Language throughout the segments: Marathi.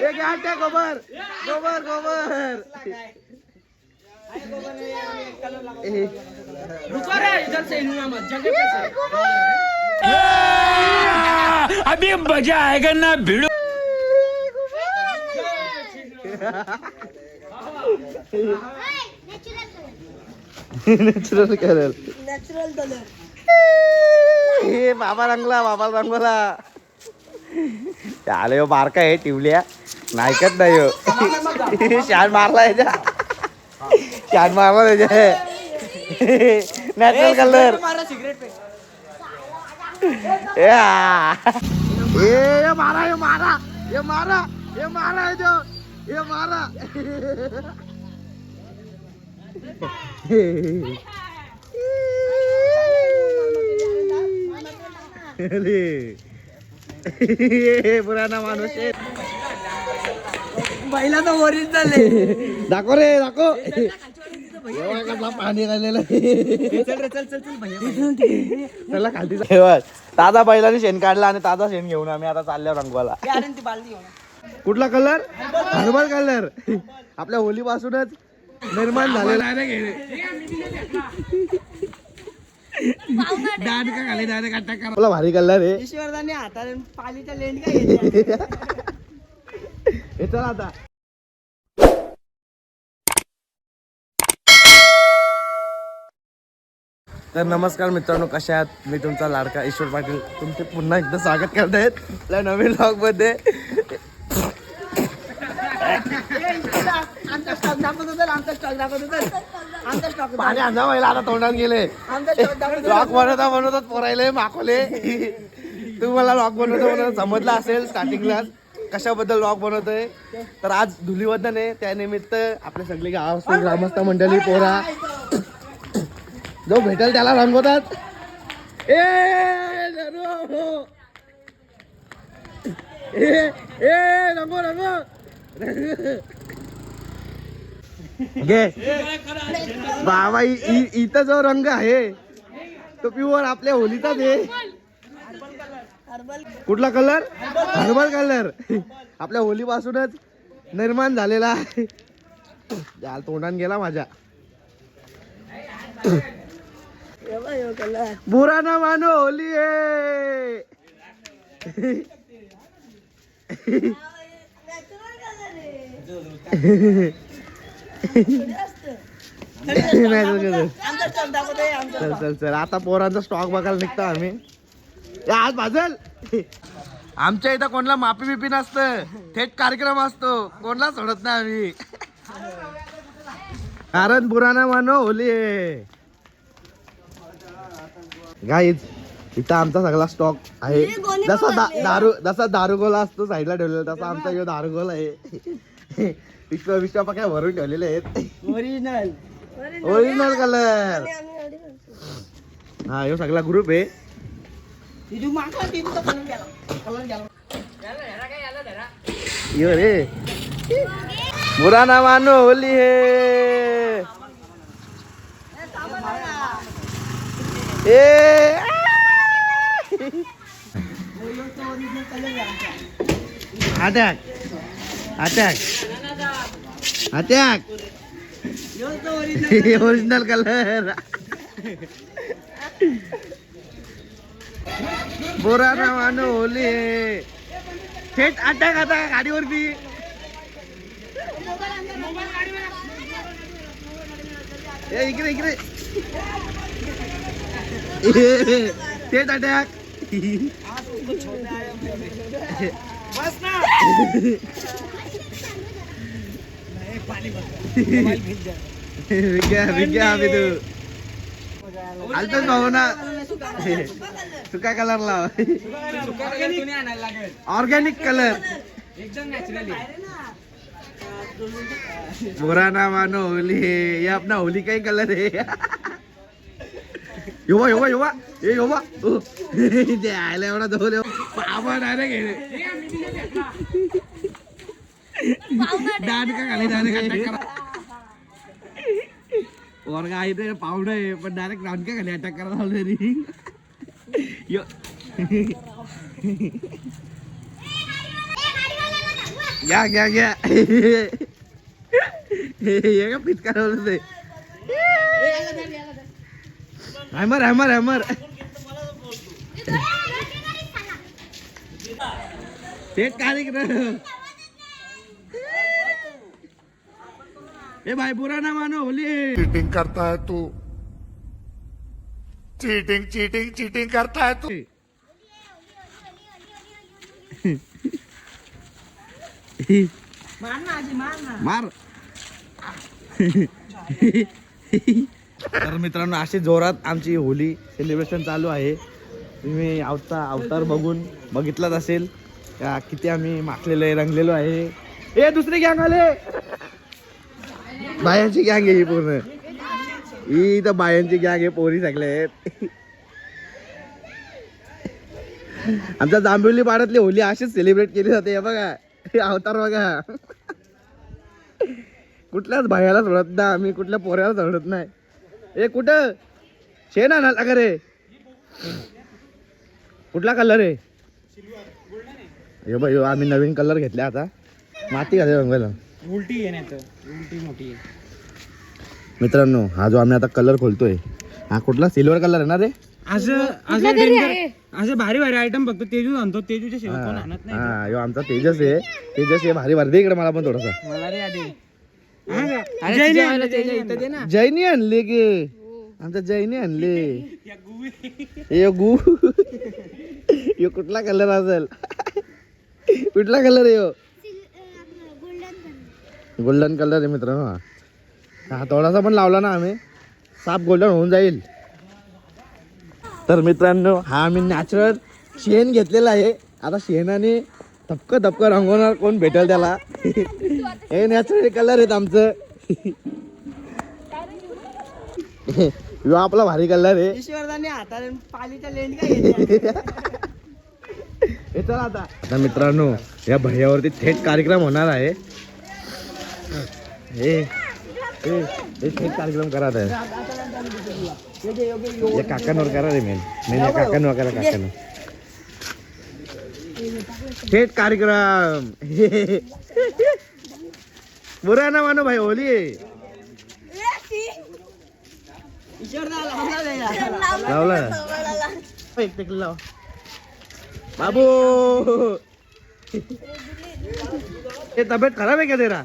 हे घ्या त्या गोबर. गोबर गोबर. ए, रुको रे इधर से हिलना मत जगह पे से। अभी मजा आएगा ना भिड़ो। नॅचरल कलर नॅचरल कलर हे बाबा रंगला बाबा रंगला. आले हो बारका आहे टिवल्या. नायकत नाही हो. शान मारला याच्या शान मारला त्याच्या. नॅचरल कलर ए ये मारा ये मारा. ये मारा ये मारा जो. ये मारा. अरे ये माणूस आहे. पहिला तर ओरिजिनल आहे दाखव रे दाखव. कसला पाणी राहिलेलं चल रे चल चल चल भैया त्याला खालती ठेवा ताजा बैलाने शेण काढला आणि ताजा शेण घेऊन आम्ही आता चाललो रंगवाला कुठला कलर हर्बल कलर आपल्या होली पासूनच निर्माण झालेला. आपला भारी कलर आहे. ईश्वरदाने हाताने पालीचा लेंड काय हे चल आता. तर नमस्कार मित्रांनो कशा आहात? मी तुमचा लाडका ईश्वर पाटील. तुमचे पुन्हा एकदा स्वागत करत आहेत आपल्या नवीन ब्लॉगमध्ये आमचा स्टॉक दाखवत होता आमचा स्टॉक दाखवत होता आमचा स्टॉक पाणी अंजा व्हायला आता तोंडात गेले. आमचा स्टॉक दाखवत लॉक बनवता बनवतात पोरायले माखवले तुम्हाला लॉक बनवता बनवता समजलं असेल स्टार्टिंगला कशाबद्दल लॉक बनवतोय? तर आज धुलीवदन आहे. त्यानिमित्त आपले सगळे गाव ग्रामस्थ मंडळी पोरा. जो भेटेल त्याला रंगवतात. ए ए रंगो रंगो घे. बाबा इ- इ- इथं जो रंग आहे तो प्युअर आपल्या होलीचाच आहे कुठला कलर? Herbal colour. आपल्या होली पासूनच निर्माण झालेला आहे. तोंडान गेला माझ्या. बुरा ना मानो होली चल चल चल. आता पोरांचा स्टॉक बघायला निघतो आम्ही. आज भाजल? आमच्या इथं कोणला मापी बिपी नसतं. थेट कार्यक्रम असतो. कोणला सोडत नाही आम्ही. कारण बुराना मानो होली गाईज इथं आमचा सगळा स्टॉक आहे. जसा दा- दारू जसा दारुगोला असतो साईडला ठेवलेला तसा आमचा ह्यो दारुगोला आहे. विश्व विश्व काय भरून ठेवलेले आहेत. ओरिजिनल ओरिजिनल कलर हा ह्यो सगळा ग्रुप आहे. तिथून मागला तिथून तो कलर गेला कलर गेला यो रे बुरा ना मानो होली है ए attack attack attack original colour बोरा ना ओले थेट अटॅक आता गाडीवरती. इकडे इकडे. थेट अटॅक. विज्ञा विज्ञा आम्ही तू भाऊ ना सुका कलर लाव. तुम्ही ऑर्गॅनिक कलर एकदम नॅचरली पुराना मानो होली है ये अपना होली का ही कलर है युवा युवा युवा ये युवा. ते आयला एवढा धोल बाबा डायरेक्ट डान का खाली डायरेक्ट अटॅक वर्ग आहे ते पाहुणं आहे पण डायरेक्ट डान का खाली अटॅक करा ऑलरेडी यो घ्या घ्या घ्या हे का पिचकारवलं ते हॅमर हॅमर हॅमर तेच कार्यक्रम ए भाई बुरा ना मानो होली चीटिंग करता है तू चीटिंग चीटिंग चीटिंग करता है तू. मार तर मित्रांनो अशी जोरात आमची होली सेलिब्रेशन चालू आहे. तुम्ही आवता अवतार बघून बघितलाच असेल का किती आम्ही माखलेलो आहे रंगलेलो आहे. ए दुसरी गँग आले बायांची गँग आहे ही पूर्ण. ही तर बायांची गॅग हे पोरी सगळे आहेत. आमच्या जांभिवली पाड्यातली होली अशीच सेलिब्रेट केली जाते हे बघा. हे अवतार बघा. कुठल्याच भायाला सोडत ना आम्ही कुठल्या पोऱ्याला सोडत नाही. ए कुठं? शेण आणाला का रे कुठला कलर आहे? हे बाई आम्ही नवीन कलर घेतला आता. माती घाले उलटी आहे नाही उलटी मोठी आहे. मित्रांनो हा जो आम्ही आता कलर खोलतोय हा कुठला? सिल्वर कलर आहे ना रे? असं असं डेंजर असं भारी भारी आयटम फक्त तेजू आणतो. तेजूच्या शेवट कोण आणत नाही हा आमचा तेजस आहे. तेजस आहे भारी भारी. दे इकडे मला पण थोडासा. मला रे आधी. जैनी आणलं, दे ना जैनी आणले की? आमच्या जैनी आणले. हे गु. यो कुठला कलर असेल? कुठला कलर आहे यो? गोल्डन कलर आहे मित्रांनो हा. हा थोडासा पण लावला ना आम्ही. साप गोल्डन होऊन जाईल. तर मित्रांनो हा आम्ही नॅचरल शेण घेतलेला आहे. आता शेणाने धपक धपक रंगवणार कोण भेटेल त्याला. हे नॅचरल कलर आहेत आमचं. यो आपला भारी कलर आहे. हे चला आता. आता मित्रांनो या भैयावरती थेट कार्यक्रम होणार आहे. हे. कार्यक्रम करा आता. या काकांवर करा रे मेन मेन या काकांवर करा काकांवर. थेट कार्यक्रम. बुरा ना मानो भाई होली आहे. लावला. लाव बाबू. ये तबीयत खराब है क्या तेरा?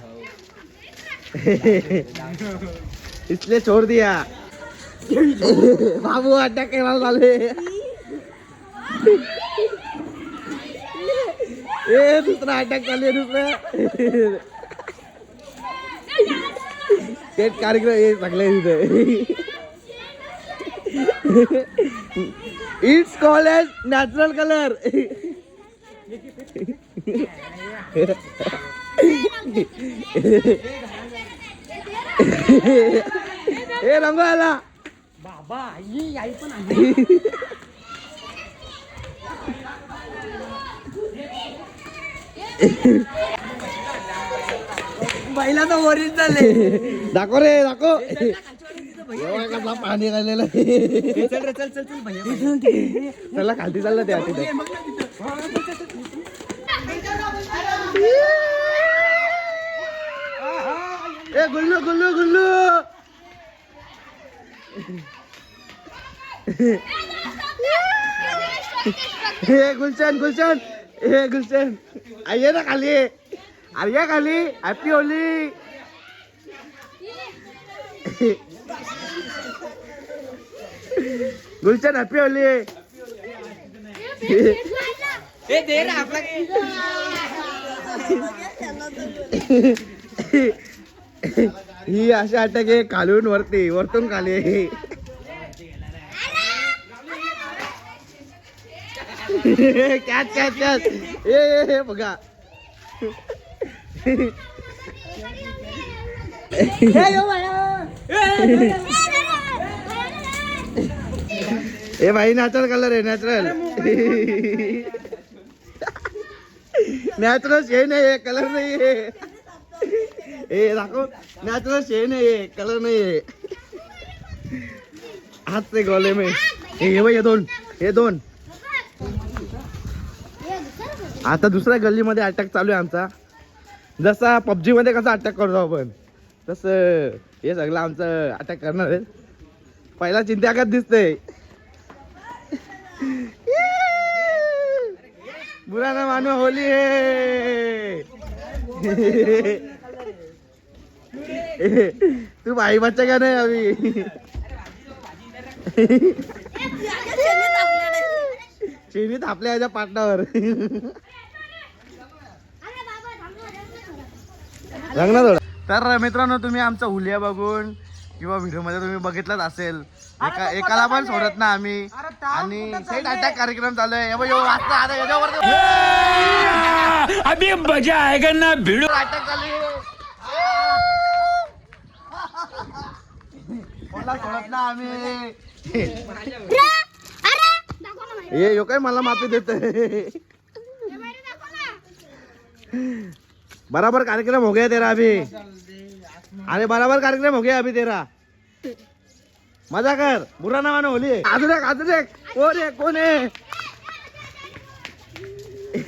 इसलिए छोड़ दिया। बाबू अटॅक केला झाले ए दुसरा अटॅक चालू आहे दुसरा? तेच कार्यक्रम हे सगळे तिथे it's call as natural colour हे रंग आला. बाबा आई आई पण आणली. पहिला तर वरील झाले दाखव रे दाखव. पाणी घालेलं चल रे चल चल चल भैया त्याला खालती चाललं त्या तिथे ए गुल्लू गुल्लू गुल्लू! हे गुलशन गुलशन! हे गुलशन! आइए ना खाली! आइए खाली! हॅपी होली गुलशन हॅपी होली ए दे रे आपला ही अशी अटॅक आहे खालून वरती वरतून खाली. कॅच कॅच कॅच ए ए बघा. ए भाई नॅचरल कलर आहे नॅचरल नॅचरल शेण आहे कलर नाही ए दाखव. नॅचरल शे नाही कलर नाही हात नाही गोले में. हे हे हे दोन. हे दोन. आता दुसऱ्या गल्लीमध्ये अटॅक चालू आहे आमचा. जसा पबजी मध्ये कसा अटॅक करतो आपण तसं हे सगळं आमचं अटॅक करणार आहे. पहिला चिंत्यागत दिसते बुरा ना मानो होली है. तू भाई बच्चा का नाही अभी चिनीत आपल्या याच्या पाटणावर रंगना थोडा. तर मित्रांनो तुम्ही आमचा हुलिया बघून किंवा व्हिडिओमध्ये तुम्ही बघितलंच असेल. एका एकाला पण सोडत ना आम्ही. आणि सेट अटॅक कार्यक्रम चालू आहे. हे अटॅक चालू आहे. कोणाला सोडत ना आम्ही ये यो काय मला माफी देत बराबर कार्यक्रम हो गया तेरा अभी. अरे बराबर कार्यक्रम हो गया अभी तेरा. मजा कर बुरा ना मानो होली. अजून एक अजून एक कोण आहे कोण आहे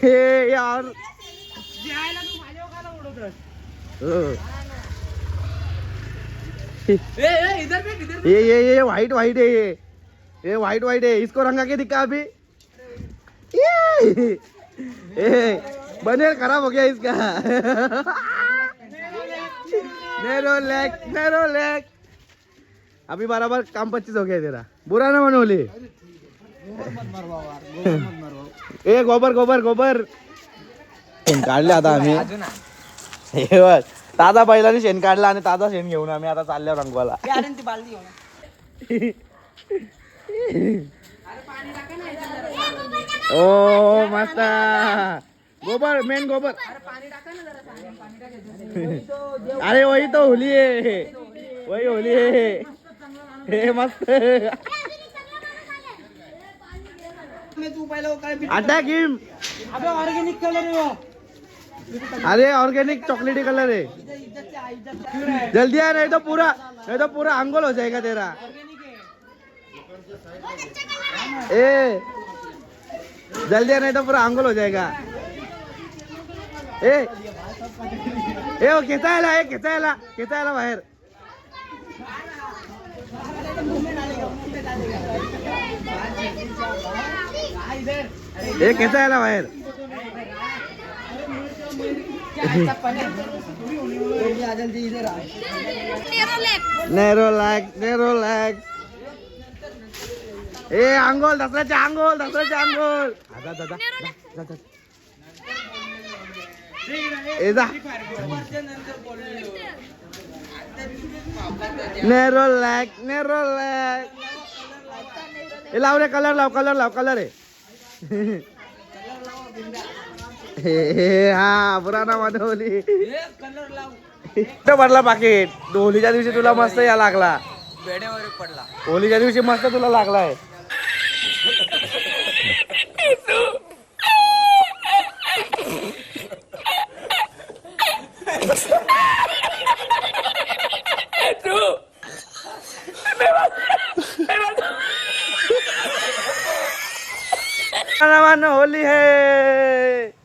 हे यार हो. ये ये ये व्हाइट व्हाइट है ये। ये व्हाइट व्हाइट है इसको रंगा के दिखा अभी। ये। ए, बनेर खराब हो गया इसका। नेरो लेग नेरो लेग अभी बराबर काम पच्चीस हो गया तेरा। बुरा ना मनोली ए गोबर गोबर गोबर। काढले आता आम्ही हे बघ ताजा बैलाने शेण काढला आणि ताजा शेण घेऊन आम्ही आता चाललो रंगवाला ओ मस्त. गोबर मेन गोबर. अरे वही तो होली है वही होली है हे मस्त. मी तू पहिला काय अटॅक हिम अबे ऑर्गेनिक कलर आहे. अरे ऑर्गेनिक चॉकलेटी कलर है जल्दी आ नहीं तो पूरा नहीं तो पूरा अंगोल हो जाएगा तेरा? ए जल्दी आ नहीं तो पूरा अंगोल हो जाएगा ए ए वो खेचा आला ए कैसा आला कैसा आला बाहेर. ए कैसा आला बाहेर. नेरो लॅग नेरो लॅग ए अंगोल दसऱ्याचे अंगोल दसऱ्याचे अंगोल आता दादा ए जा. नेरो लॅग नेरो लॅग ए लाव रे कलर लाव कलर लाव कलर आहे हे हे, हा बुरा ना होली कलर लाव कुठं भरला पाकिट होलीच्या दिवशी तुला मस्त या लागला बेड्यावर पडला होलीच्या दिवशी मस्त तुला लागलाय मन होली है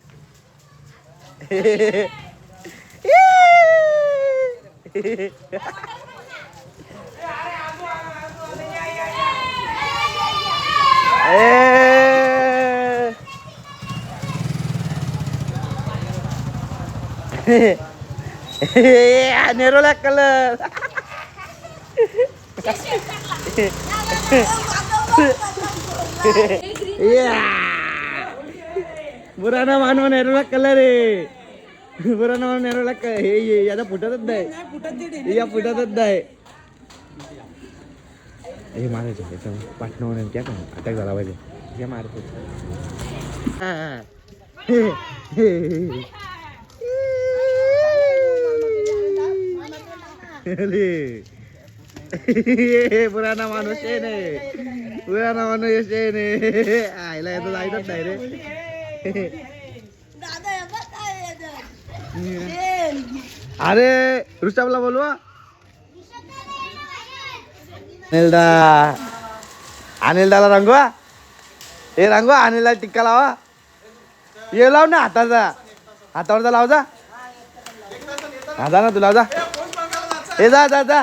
ए नेरोला कलर बुरा ना मानव नेरोला कलर आहे बुरा ना मानव नेरोला हे याचा फुटतच नाही. या फुटतच नाही. हे मारायचं याच्या पाठणं म्हणून क्या का अटॅक झाला पाहिजे. हे मारतो पुराणा माणूस आहे ने. पुराणा माणूस ने. आयला येतो जायचंच नाही रे. अरे ऋषभला बोलवा. अनिलदा. अनिलदाला रंगवा. हे रंगवा अनिलला टिक्का लावा. ये लाव ना हाताचा हातावरचा लाव जा. हा जा ना तुला जा. हे जा जा जा.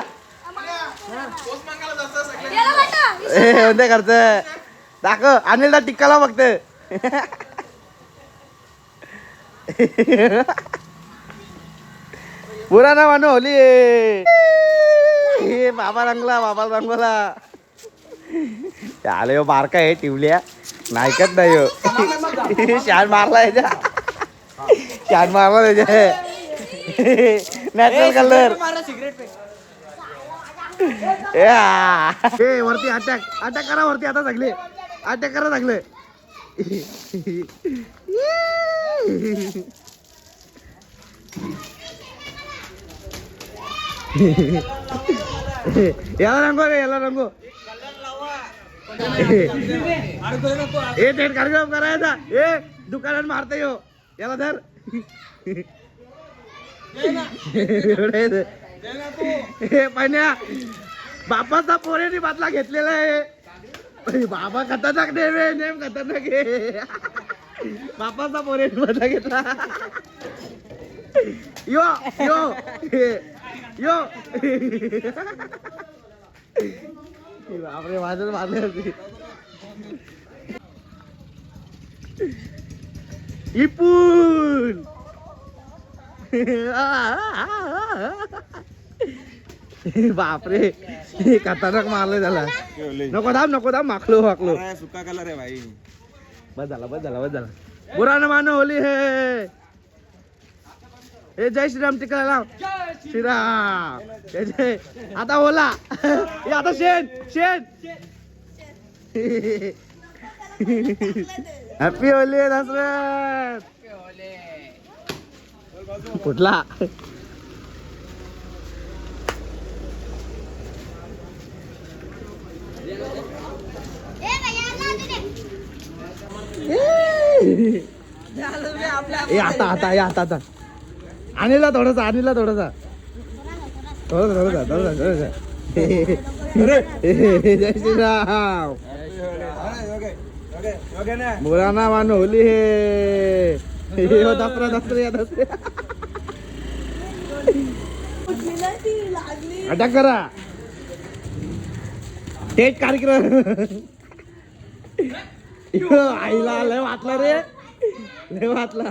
ते करत दाखव अनिलला टिक्काला बघत बुरा ना मानू होली हे बाबा रंगला बाबा रंगला. आले हो बारका आहे टिवल्या. नायकत नाही हो. शान मारला याच्या. शान मारला त्याच्या नॅचरल कलर ए वरती अटॅक अटॅक करा वरती आता सगळे. अटॅक करा सगळे. याला रंगो रे याला रंगो. ए थेट कार्यक्रम करायचा. ए दुकानात मारता यो. याला धर. हे पाण्या बापाचा पोरेने बादला घेतलेला आहे. अरे बाबा खतरनाक नेम आहे नेम खतरनाक आहे. बापाचा पोरेने बदला घेतला. यो यो. यो. बापरे माझं मारले होते. इपून. बापरे खतरनाक मारलं त्याला. नको दाम नको दाम माखलो माखलो. सुका कलर आहे भाई. बस झाला बस झाला बस झाला. बुरा न मानो होली हे. हे जय श्रीराम टिकला लाव. श्रीराम. जय आता ओला. हे आता शेण शेण. हॅपी होली दसरथ कुठला? ए आता आता या आता आता. आणीला थोडासा आणीला थोडासा. थोडासा थोडासा थोडासा थोडासा जय श्रीराम मुलांना मान होली हे हे हो दसरा दसरा या दसऱ्या अटक करा तेच कार्यक्रम यो, आईला लय वाटला रे लय वाटला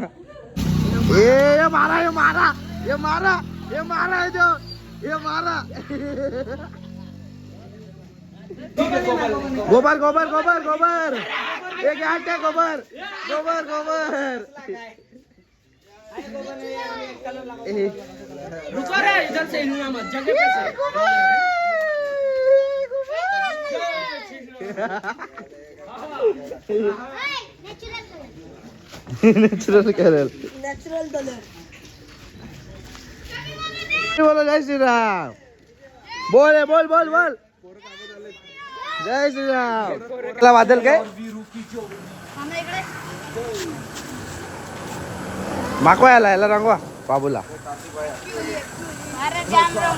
ए ये मारा ये मारा ये मारा ये मारा ये जो ये मारा गोबर गोबर गोबर गोबर ये क्या है गोबर गोबर गोबर ए, रुको रे इधर से हिलना मत जगह पे से नॅचरल करेल बोलो जय श्रीराम. बोल बोल बोल बोल. जय श्रीराम. वादल काय? माकवा याला याला रंगवा. बाबूला.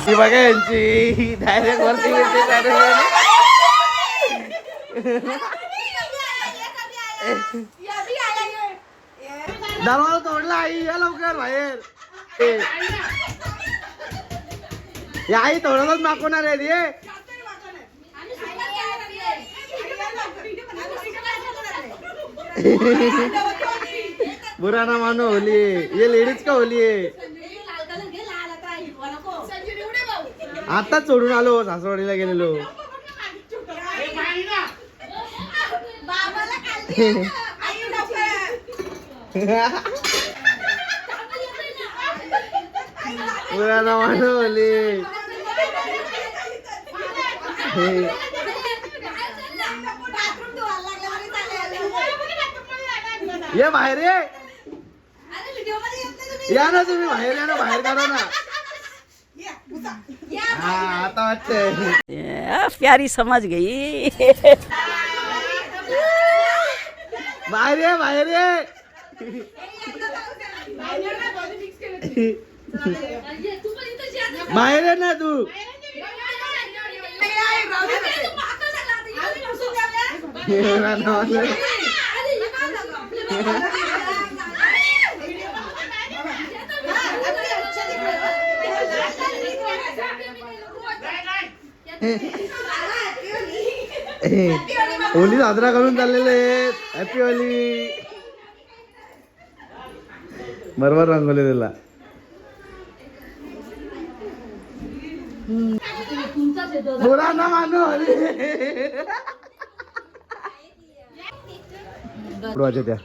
ती बघा यांची. डायरेक्ट वरती. दरवाजा तोडला आई या लवकर बाहेर. या आई थोडंच मागवणार आहे रे. बुरा ना मानो होली. ये लेडीज का होली आहे? सोडून आलो हो, सासवडीला गेलेलो. बुरा ना मानो होली. ये बाहेर ये. या ना तुम्ही बाहेर या ना बाहेर काढा ना. हा आता वाटतंय. प्यारी समझ गई. बाहेर ये बाहेर ये. बाहेर ये ना तू. होली साजरा करून चाललेले हॅपी होली बरोबर रंगवले त्याला. बोला ना मानो त्या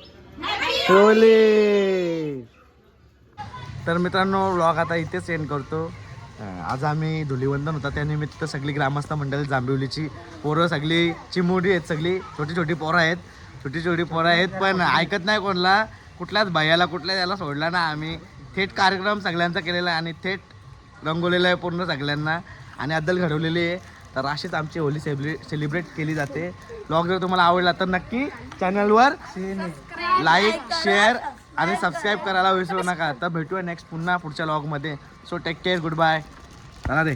तर मित्रांनो व्लॉग आता इथेच एंड करतो. आज आम्ही धुलीवंदन होता. त्यानिमित्त सगळी ग्रामस्थ मंडळी जांभिवलीची पोरं सगळी चिमुडी आहेत सगळी. छोटी छोटी पोरं आहेत. छोटी छोटी पोरं आहेत पण ऐकत नाही कोणला. कुठल्याच भैयाला कुठल्या याला सोडला ना आम्ही. थेट कार्यक्रम सगळ्यांचा केलेला आहे आणि थेट रंगवलेला आहे पूर्ण सगळ्यांना. आणि अद्दल घडवलेली आहे. तर अशीच आमची होली सेब्रे सेलिब्रेट केली जाते. ब्लॉग जर तुम्हाला आवडला तर नक्की चॅनलवर लाईक शेअर आणि सबस्क्राईब करायला विसरू नका. तर भेटूया नेक्स्ट पुन्हा पुढच्या लॉगमध्ये so take care good bye चला रे